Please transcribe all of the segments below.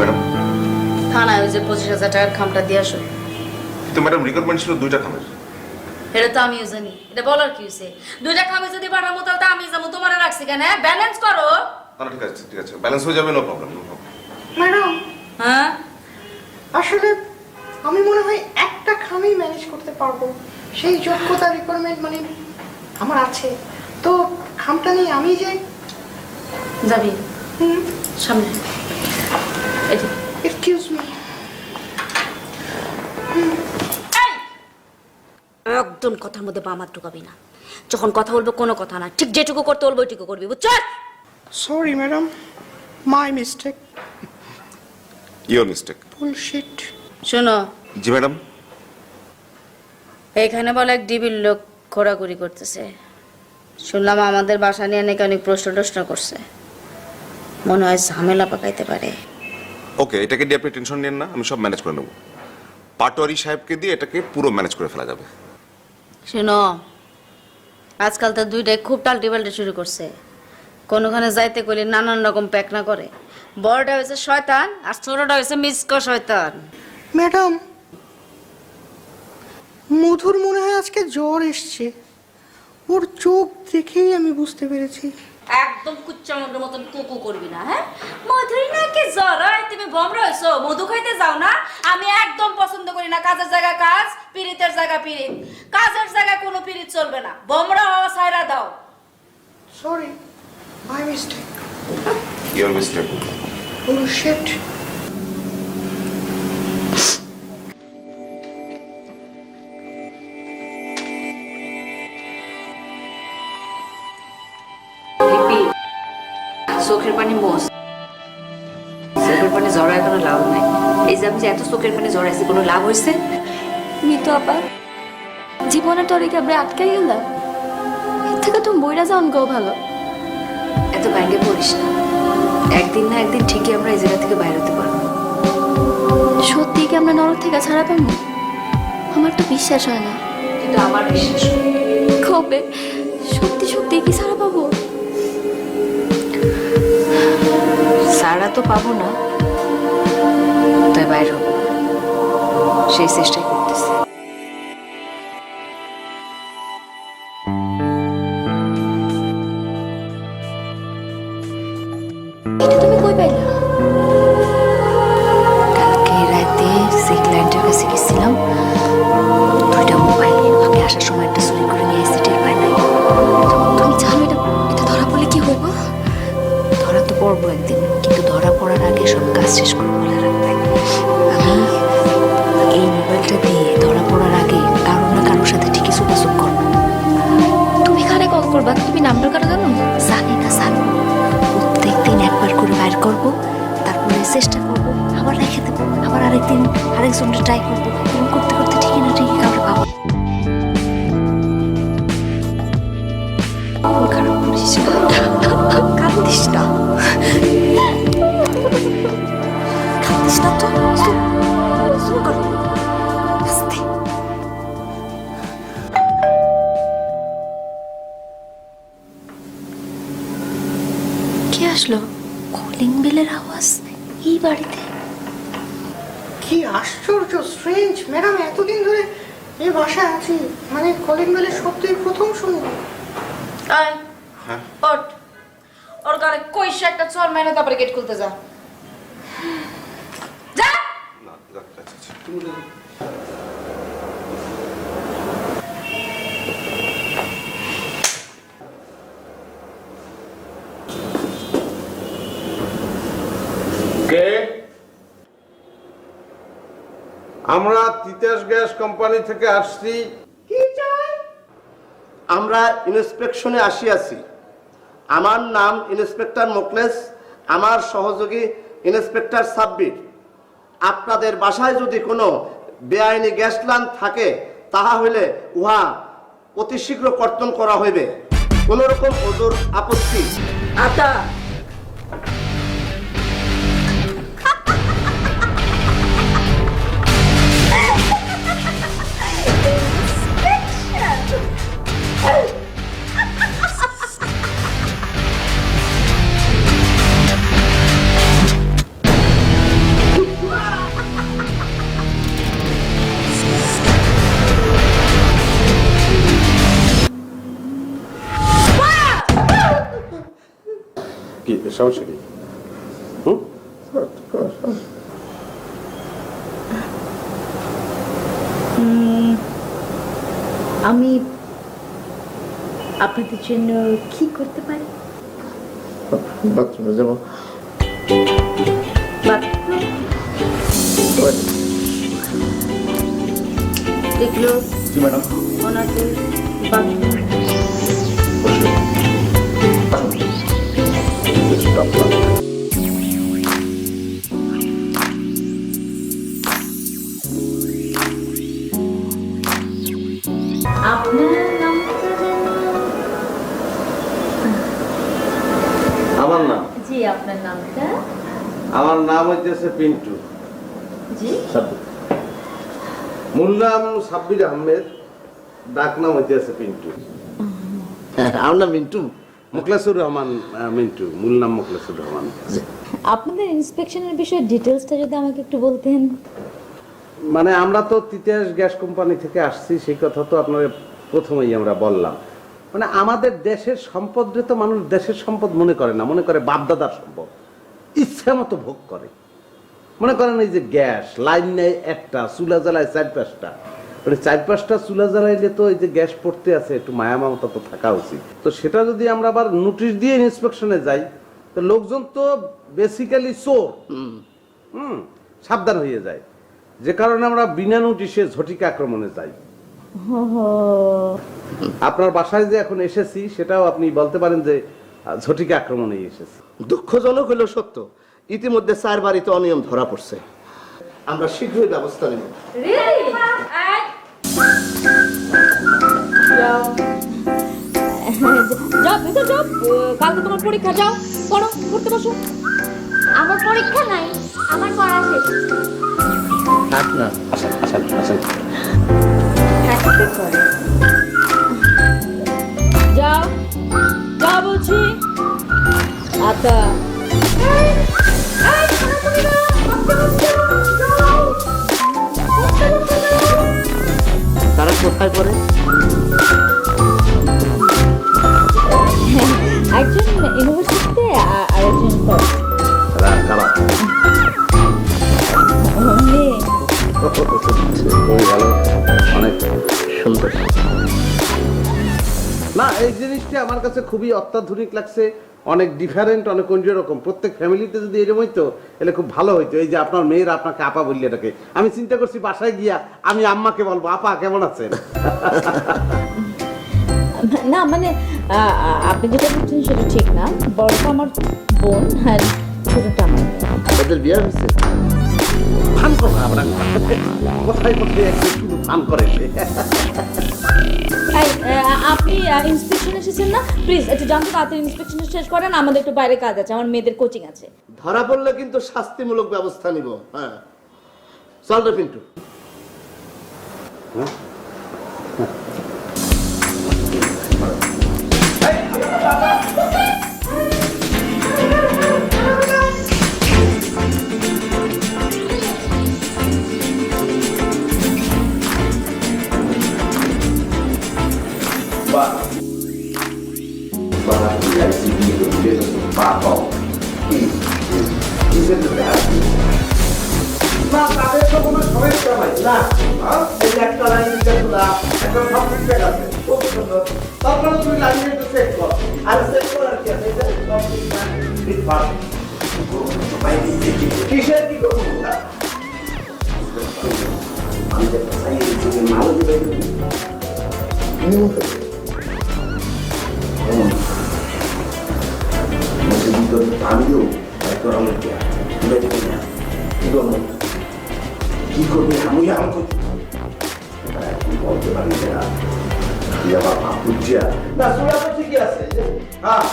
Madam. থানায় ওই যে পঁচিশ হাজার টাকার খামটা দিয়ে আসো। কিন্তু ম্যাডাম রিকোয়ারমেন্ট ছিল দুইটা খামের। এটা তো আমিও জানি। এটা বলার কি হয়েছে দুইটা খামে যদি পাঠাবো তাহলে তো আমি যাব তোমার রাখছি কেন? ব্যালেন্স করো। না না, ঠিক আছে ঠিক আছে। ব্যালেন্স হয়ে যাবে নো প্রবলেম ম্যাডাম। হ্যাঁ? আসলে আমি মনে হয় একটা খামেই ম্যানেজ করতে পারব। সেই যোগ্যতা রিকোয়ারমেন্ট মানে আমার আছে। তো খামটা নিয়ে আমি যাই যাবি? হুম। সামনে। যে। এক্সকিউজ মি একদম কথার মধ্যে ঢুকাবি না। যখন কথা বলব কোনো কথা না। ঠিক যেটুকু করতে বলব ওইটুকু করবি বুঝছ? Sorry madam my mistake your mistake bullshit শোনো। জি ম্যাডাম এখানে বলে এক ডিবির লোক ঘোরাঘুরি করতেছে। শুনলাম আমাদের বাসা নিয়ে নাকি অনেক প্রশ্ন টশ্ন করছে। মনে হয় ঝামেলা পাকাইতে পারে। ওকে এটাকে নিয়ে আপনি টেনশন নেন না আমি সব ম্যানেজ করে নেব। পাটোয়ারি সাহেবকে দিয়ে এটাকে পুরো ম্যানেজ করে ফেলা যাবে। শোনো আজকাল তো দুইটাই খুব টাল্টি পাল্টি শুরু করছে। কোনোখানে যাইতে গেলে নানান রকম প্যাকনা করে। বড়টা হয়েছে শয়তান আর ছোটটা হয়েছে মিসক শয়তান। ম্যাডাম মধুর মনে হয় আজকে জ্বর এসছে। ওর চোখ দেখেই আমি বুঝতে পেরেছি। একদম কুচ্চামুন্ডের মতন কুকু করবি না হ্যাঁ? মধুরি নাকি জরাই তুমি ভম রয়েছো? মধু খাইতে যাও না। আমি একদম পছন্দ করি না। কাজের জায়গা কাজ পিরিতের জায়গা পিরিত কাজের জায়গা কোনো পিরিত চলবে না। বমরা হওয়া সাইরা দাও। Sorry my mistake your mistake ও লিপি চোখের পানি মোস চোখের পানি জড়ায় কোনো লাভ নাই। এই যে আমি যে এত চোখের পানি জড়াইছি কোনো লাভ হয়েছে মিতু আপা জীবনের তরিকে আমরা আটকে গেলাম এর থেকে তুমি বইরা যাও গো ভালো। এত ব্যাঙ্গে পড়িস না। একদিন না একদিন ঠিকই আমরা এই জায়গা থেকে বাইরে হতে পারব। সত্যি কি আমরা নরক থেকে ছাড়া পাবো? আমার তো বিশ্বাস হয় না। কিন্তু আমার বিশ্বাস। কবে? সত্যি সত্যি কি ছাড়া পাবো? সারা তো পাবো না। তাই বাইরে সেই চেষ্টাই তুমি নাম্বার কাটা জানো জানি না? জানি প্রত্যেক দিন একবার করে বাইর করব, তারপরে চেষ্টা করব, আবার রেখে দেবো, আবার আরেকদিন আরেকজনটা ট্রাই করব। এরকম করতে করতে ঠিকই না, ঠিকই কাউকে পাবো খারাপ করিস না। কান্দিস না। না তো। চুপ কর। মানে কলিং বেলের শব্দই প্রথম শুনব। আয়। ওঠ। ওর গালে কইসা একটা চর তারপরে গেট খুলতে যা। যা। কে? আমরা তিতাস গ্যাস কোম্পানি থেকে আসছি। আমরা ইন্সপেকশনে আসিয়াছি আমার নাম ইন্সপেক্টর মোকলেস আমার সহযোগী ইন্সপেক্টর সাব্বির। আপনাদের বাসায় যদি কোনো বেআইনি গ্যাস লাইন থাকে তাহা হইলে উহা অতি শীঘ্র কর্তন করা হইবে। কোনোরকম ওজোর আপত্তি। আতা সমস্যা কি হুম? আমি আপনাদের জন্য কি করতে পারি? বাথরুমে যাব। দেখল ওনাদের বাথরুম। আপনার আমার নাম? জি আপনার নামটা? আমার নাম হইতেছে পিন্টু। জি। সাব্বির। মূল নাম সাব্বির আহমেদ ডাক নাম হইতেছে পিন্টু। আমার নাম মিন্টু। মুখলেসুর রহমান মিন্টু মূল নাম মুখলেসুর রহমান। আপনাদের ইন্সপেকশনের বিষয়ে ডিটেলসটা যদি আমাকে একটু বলতেন। মানে আমরা তো তিতাস গ্যাস কোম্পানি থেকে আসছি সেই কথা তো আপনার প্রথমেই আমরা বললাম। মানে আমাদের দেশের সম্পদরে তো মানুষ দেশের সম্পদ মনে করে না মনে করে বাপদাদার সম্পদ। ইচ্ছা মতো ভোগ করে। মনে করেন এই যে গ্যাস লাইন নেয় একটা চুলা জ্বালায় চার পাঁচটা। মানে চার পাঁচটা চুলা জ্বালাইলে তো এই যে গ্যাস পড়তে আছে একটু মায়া মমতা তো থাকা উচিত। তো সেটা যদি আমরা আবার নোটিশ দিয়ে ইন্সপেকশনে যাই তো লোকজন তো বেসিক্যালি চোর। হুম। সাবধান হয়ে যায়। যে কারণে আমরা বিনা নোটিশে ঝটিকা আক্রমণে যাই। আপনার বাসায় যে এখন এসেছি সেটাও আপনি বলতে পারেন যে ঝটিকা আক্রমণে এসেছি। দুঃখজনক হলেও সত্য ইতিমধ্যে চার বাড়িতে অনিয়ম ধরা পড়ছে। আমরা শীঘ্রই ব্যবস্থা নেব। যাও। ভেতর যাও। কালকে তোমার পরীক্ষা যাও। পড়ো পড়তে বসো। আমার পরীক্ষা নাই আমার পড়া শেষ। থাক না আসেন আসেন আসেন করে যাও যাও বলছি আচ্ছা তারা কোথায় পড়ে? কাছে খুবই অত্যাধুনিক লাগছে অনেক ডিফারেন্ট অনেক অন্যরকম প্রত্যেক ফ্যামিলিতে যদি এরকম হইতো এলে খুব ভালো হইতো। এই যে আপনার মেয়েরা আপনাকে আপা বললে এটাকে। আমি চিন্তা করছি বাসায় গিয়া আমি আম্মাকে বলব আপা কেমন আছেন? না মানে আপনি যেটা বলছেন সেটা ঠিক না। বড়টা আমার বোন আর ছোটটা আমার। ওদের বিয়ে হয়েছে? ফান করো আমরা। কোথায় কোথায় একটু ফান করে আপনি ইন্সপেকশন এসেছেন না? প্লিজ একটু জানতে তাড়াতাড়ি ইন্সপেকশন শেষ করেন। আমাদের একটু বাইরে কাজ আছে আমার মেয়েদের কোচিং আছে। ধরা পড়লে কিন্তু শাস্তিমূলক ব্যবস্থা নিব হ্যাঁ। চল রে পিন্টু। না তারপরে তুই লাইন একটু চেক কর আর চেক করার কি আছে এটা সব ঠিক না ঠিক পার কিসের কি করব না? আমি যে চাই এই যে মাল দিবে নিমন্ত্রণ পারি না তুই আবার ভাবুজিয়া না সুরা তো ঠিকই আছে। হ্যাঁ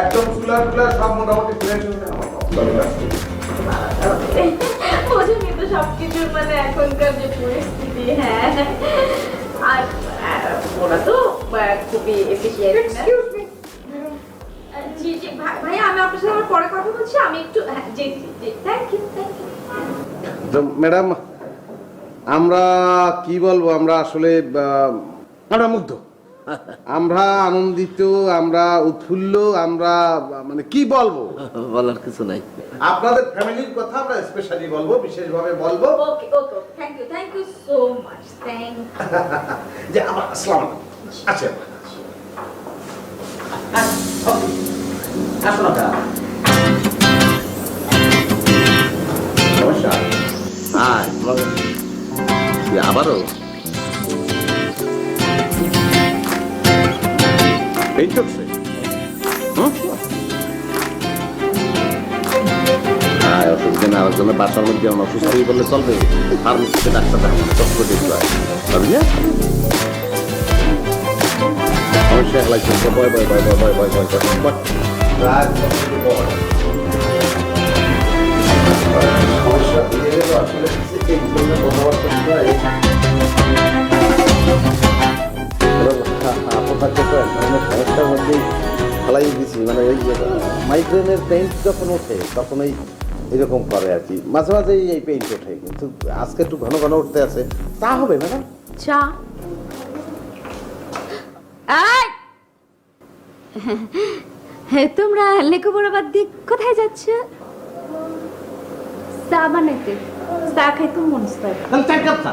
একদম চুলার টুলার সব মোটামুটি ফ্রেশ হয়ে আমার বোঝেনি তো সবকিছুর মানে এখনকার যে পরিস্থিতি হ্যাঁ। আর ওরা তো খুবই এফিসিয়েন্ট এক্সকিউজ মি জি জি ভাই আমি আপনার সাথে পরে কথা বলছি আমি একটু হ্যাঁ, জি জি জি thank you thank you madam আমরা কি বলব আমরা আসলে আহ, আমরা মুগ্ধ। আমরা আনন্দিত আমরা উৎফুল্ল আমরা মানে কি বলব? বলার কিছু নাই। আপনাদের ফ্যামিলির কথা আমরা স্পেশালি বলব বিশেষভাবে বলব। Okay okay thank you thank you so much thank যে আমার আসসালাম আচ্ছা। আসো না নমস্কার। হ্যাঁ কি আবারও এই চলছে হ্যাঁ অসুবিধা না আরেকজনের বাসার মধ্যে আমার অসুস্থ হয়ে বললে চলবে। ফার্মেসিতে ডাক্তার দেখাবো তখন দেখতে হয়। একলাই চলছে বয় বয় বয় বয় বয় বয় বয় বয় বয় রাগ বয়। সমস্যা আসলে এই ধরনের কথাবার্তা মানে ওই মাইগ্রেনের পেইন্ট যখন ওঠে তখন এই এরকম করে আর কি মাঝে মাঝে এই পেইন্ট ওঠে কিন্তু আজকে একটু ঘন ঘন উঠতে আছে। তা হবে ম্যাডাম চা। তোমরা লেখাপড়া বাদ দিয়ে কোথায় যাচ্ছ? চা বানাইতে। চা খাইতে মন চায় তাহলে। কাপ চা।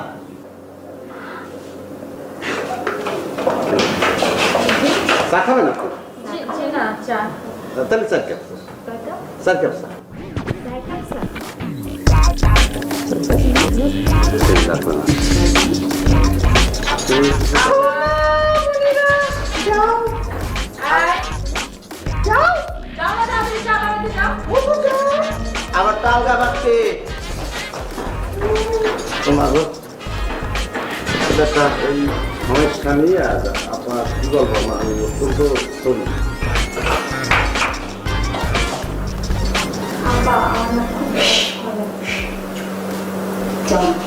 চা খাবে না? তাহলে চার কাপ চার কাপ চা আবার তাও গাবাচ্ছে। তোমার একটা অনুষ্ঠানই আর আপনার কি গল্প আমি অত্যন্ত শুনি 점.